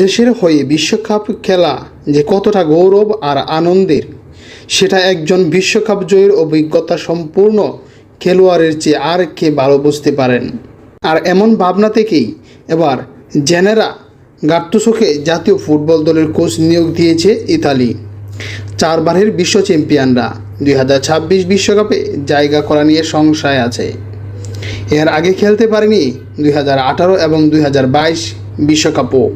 দেশের হয়ে বিশ্বকাপ খেলা যে কতটা গৌরব আর আনন্দের, সেটা একজন বিশ্বকাপ জয়ের অভিজ্ঞতা সম্পূর্ণ খেলোয়াড়ের চেয়ে আর কে ভালো বুঝতে পারেন। আর এমন ভাবনা থেকেই এবার জেনেরা গাট্টুসোকে জাতীয় ফুটবল দলের কোচ নিয়োগ দিয়েছে ইতালি। চারবারের বিশ্ব চ্যাম্পিয়নরা দুই বিশ্বকাপে জায়গা করা নিয়ে সংশয় আছে। এর আগে খেলতে পারেনি দুই হাজার আঠারো এবং দুই বিশ্বকাপও।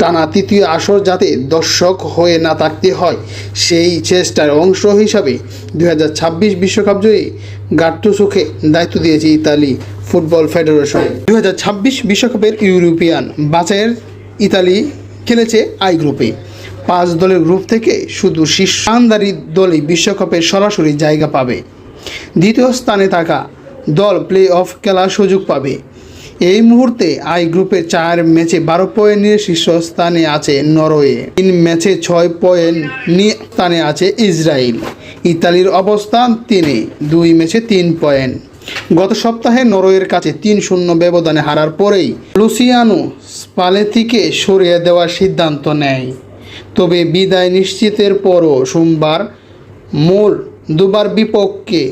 টানা তৃতীয় আসর যাতে দর্শক হয়ে না থাকতে হয়, সেই চেষ্টার অংশ হিসাবে ছাব্বিশ বিশ্বকাপ জয়ী গাট্টুসোকে দায়িত্ব দিয়েছে ইতালি ফুটবল ফেডারেশন। ছাব্বিশ বিশ্বকাপের ইউরোপিয়ান বাছাইয়ের ইতালি খেলেছে আই গ্রুপে। পাঁচ দলের গ্রুপ থেকে শুধু শীর্ষান্দারী দলই বিশ্বকাপে সরাসরি জায়গা পাবে। দ্বিতীয় স্থানে থাকা দল প্লে অফ খেলার সুযোগ পাবে। এই মুহূর্তে আই গ্রুপের চার ম্যাচে বারো পয়েন্ট নিয়ে শীর্ষস্থানে আছে নরওয়ে। তিন ম্যাচে ছয় পয়েন্ট নিয়ে স্থানে আছে ইসরায়েল ইতালির অবস্থান তিনে, দুই ম্যাচে তিন পয়েন্ট। গত সপ্তাহে নরওয়ের কাছে তিন শূন্য ব্যবধানে হারার পরেই লুসিয়ানো স্পালেতিকে সরিয়ে দেওয়ার সিদ্ধান্ত নেয়। তবে বিদায় নিশ্চিতের পরও সোমবার মূল দুবার বিপক্ষে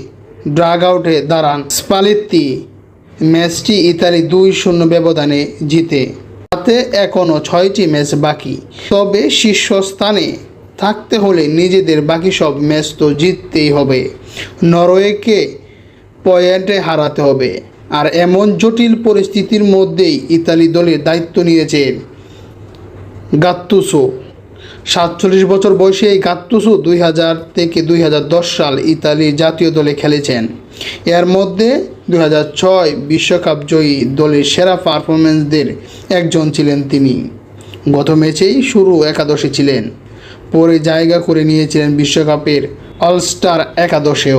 ড্রাগ আউটে দাঁড়ান স্পালেত্তি ম্যাচটি ইতালি দুই শূন্য ব্যবধানে জিতে। তাতে এখনও ছয়টি ম্যাচ বাকি। তবে শীর্ষস্থানে থাকতে হলে নিজেদের বাকি সব ম্যাচ তো জিততেই হবে। নরওয়েকে পয়েন্টে হারাতে হবে। আর এমন জটিল পরিস্থিতির মধ্যেই ইতালি দলের দায়িত্ব নিয়েছে গাত্তুসো। সাতচল্লিশ বছর বয়সে এই গাত্তুসু দুই হাজার থেকে দুই হাজার দশ সাল ইতালি জাতীয় দলে খেলেছেন। এর মধ্যে দুই বিশ্বকাপ জয়ী দলের সেরা পারফরমেন্সদের একজন ছিলেন তিনি। গত ম্যাচেই শুরু একাদশে ছিলেন। পরে জায়গা করে নিয়েছিলেন বিশ্বকাপের অলস্টার একাদশেও।